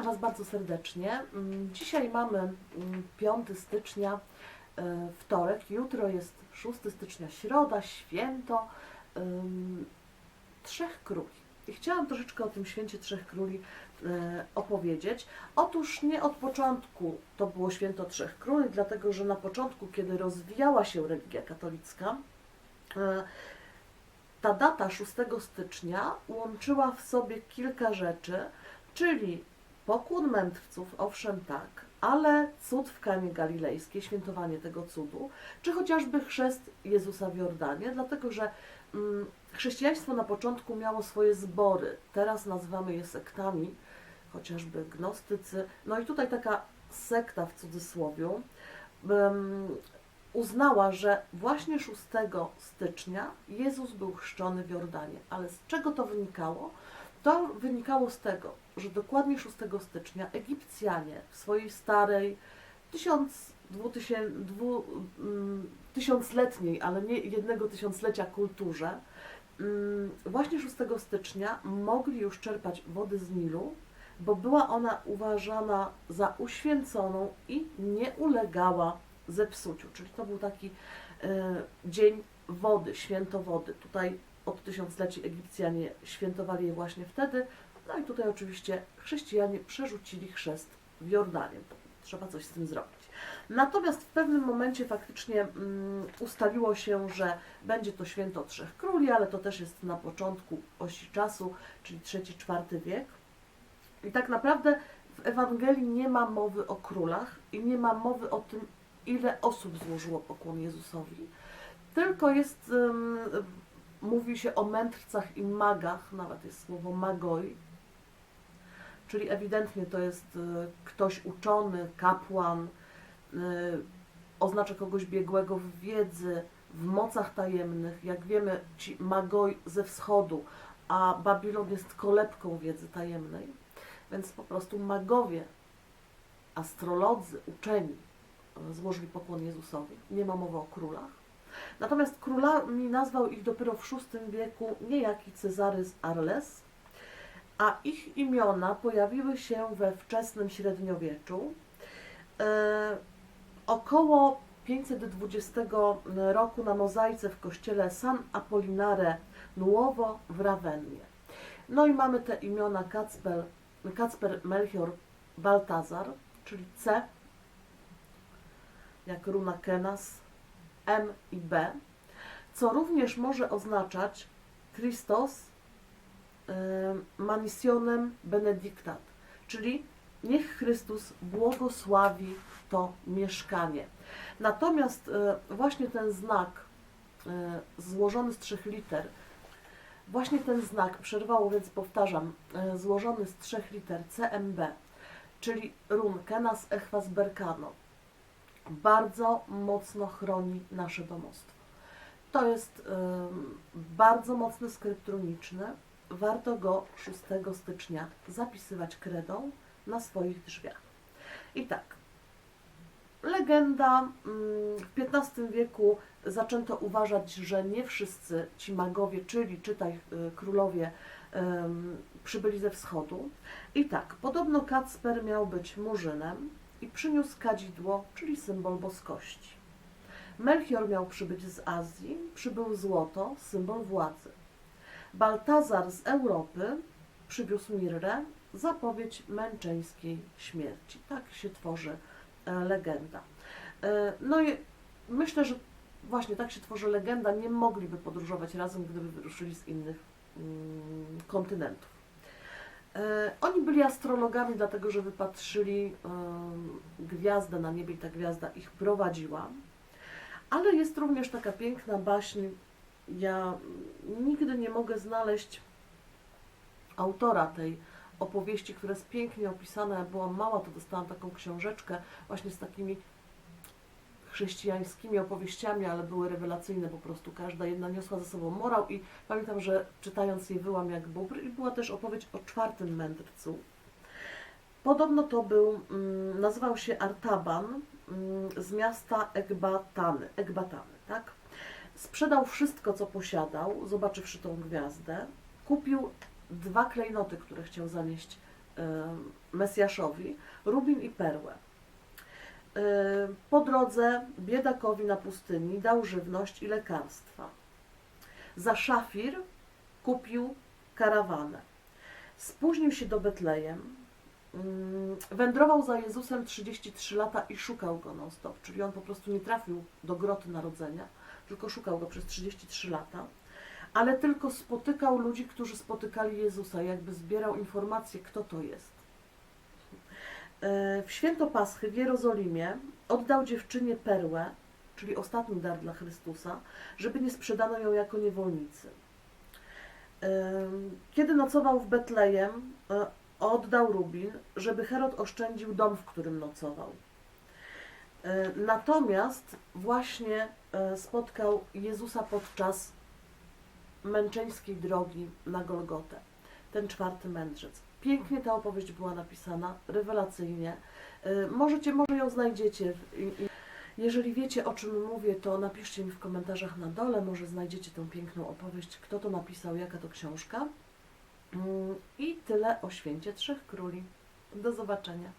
Witam Was bardzo serdecznie. Mm, Dzisiaj mamy mm, 5 stycznia, e, wtorek. Jutro jest 6 stycznia, środa, święto Trzech Króli. I chciałam troszeczkę o tym święcie Trzech Króli e, opowiedzieć. Otóż nie od początku to było święto Trzech Króli, dlatego że na początku, kiedy rozwijała się religia katolicka, e, ta data 6 stycznia łączyła w sobie kilka rzeczy, czyli pokłon mędrców, owszem tak, ale cud w Kanie Galilejskiej, świętowanie tego cudu, czy chociażby chrzest Jezusa w Jordanie, dlatego że mm, chrześcijaństwo na początku miało swoje zbory, teraz nazywamy je sektami, chociażby gnostycy. No i tutaj taka sekta w cudzysłowie em, uznała, że właśnie 6 stycznia Jezus był chrzczony w Jordanie. Ale z czego to wynikało? To wynikało z tego, że dokładnie 6 stycznia Egipcjanie w swojej starej, tysiąc, dwutysię- dwu, mm, tysiącletniej, ale nie jednego tysiąclecia kulturze, mm, właśnie 6 stycznia mogli już czerpać wody z Nilu, bo była ona uważana za uświęconą i nie ulegała zepsuciu. Czyli to był taki e, dzień wody, święto wody. Tutaj od tysiącleci Egipcjanie świętowali je właśnie wtedy. No i tutaj oczywiście chrześcijanie przerzucili chrzest w Jordanie. Trzeba coś z tym zrobić. Natomiast w pewnym momencie faktycznie mm, ustaliło się, że będzie to święto Trzech Króli, ale to też jest na początku osi czasu, czyli III-IV wiek. I tak naprawdę w Ewangelii nie ma mowy o królach i nie ma mowy o tym, ile osób złożyło pokłon Jezusowi. Tylko jest, ym, mówi się o mędrcach i magach, nawet jest słowo magoi, czyli ewidentnie to jest y, ktoś uczony, kapłan, y, oznacza kogoś biegłego w wiedzy, w mocach tajemnych. Jak wiemy, ci magoi ze wschodu, a Babilon jest kolebką wiedzy tajemnej, więc po prostu magowie, astrolodzy, uczeni złożyli pokłon Jezusowi. Nie ma mowy o królach. Natomiast królami nazwał ich dopiero w VI wieku niejaki Cezary z Arles, a ich imiona pojawiły się we wczesnym średniowieczu. E, około 520 roku na mozaice w kościele San Apollinare Nuovo w Ravennie. No i mamy te imiona Kacper, Kacper Melchior Baltazar, czyli C, jak runa Kenas, M i B, co również może oznaczać Christos y, manisjonem benedictat, czyli niech Chrystus błogosławi to mieszkanie. Natomiast y, właśnie ten znak y, złożony z trzech liter, właśnie ten znak przerwało, więc powtarzam, złożony z trzech liter CMB, czyli run Kenas Echwas Berkano, bardzo mocno chroni nasze domostwo. To jest bardzo mocny skrypt runiczny. Warto go 6 stycznia zapisywać kredą na swoich drzwiach. I tak, legenda ym, w XV wieku zaczęto uważać, że nie wszyscy ci magowie, czyli czytaj y, królowie, przybyli ze wschodu. I tak, podobno Kacper miał być murzynem, i przyniósł kadzidło, czyli symbol boskości. Melchior miał przybyć z Azji, przybył złoto, symbol władzy. Baltazar z Europy przywiózł mirrę, zapowiedź męczeńskiej śmierci. Tak się tworzy e, legenda. E, no i myślę, że właśnie tak się tworzy legenda. Nie mogliby podróżować razem, gdyby wyruszyli z innych mm, kontynentów. E, Oni byli astrologami, dlatego że wypatrzyli em, gwiazdę na niebie i ta gwiazda ich prowadziła. Ale jest również taka piękna baśń. Ja nigdy nie mogę znaleźć autora tej opowieści, która jest pięknie opisana. Ja byłam mała, to dostałam taką książeczkę właśnie z takimi chrześcijańskimi opowieściami, ale były rewelacyjne po prostu. Każda jedna niosła ze sobą morał i pamiętam, że czytając je wyłam jak bóbr i była też opowieść o czwartym mędrcu. Podobno to był, mm, nazywał się Artaban mm, z miasta Ekbatany, Ekbatany, tak? Sprzedał wszystko, co posiadał, zobaczywszy tą gwiazdę. Kupił dwa klejnoty, które chciał zanieść Mesjaszowi, rubin i perłę. Y, Po drodze biedakowi na pustyni dał żywność i lekarstwa. Za szafir kupił karawanę. Spóźnił się do Betlejem. Mm, Wędrował za Jezusem 33 lata i szukał go non-stop, czyli on po prostu nie trafił do groty narodzenia, tylko szukał go przez 33 lata, ale tylko spotykał ludzi, którzy spotykali Jezusa, jakby zbierał informacje, kto to jest. E, W święto Paschy w Jerozolimie oddał dziewczynie perłę, czyli ostatni dar dla Chrystusa, żeby nie sprzedano ją jako niewolnicy. Ym, Kiedy nocował w Betlejem, e, oddał rubin, żeby Herod oszczędził dom, w którym nocował. E, Natomiast właśnie e, spotkał Jezusa podczas męczeńskiej drogi na Golgotę, ten czwarty mędrzec. Pięknie ta opowieść była napisana, rewelacyjnie. E, Możecie, może ją znajdziecie. Jeżeli wiecie, o czym mówię, to napiszcie mi w komentarzach na dole, może znajdziecie tą piękną opowieść, kto to napisał, jaka to książka. Mm, I tyle o święcie Trzech Króli. Do zobaczenia.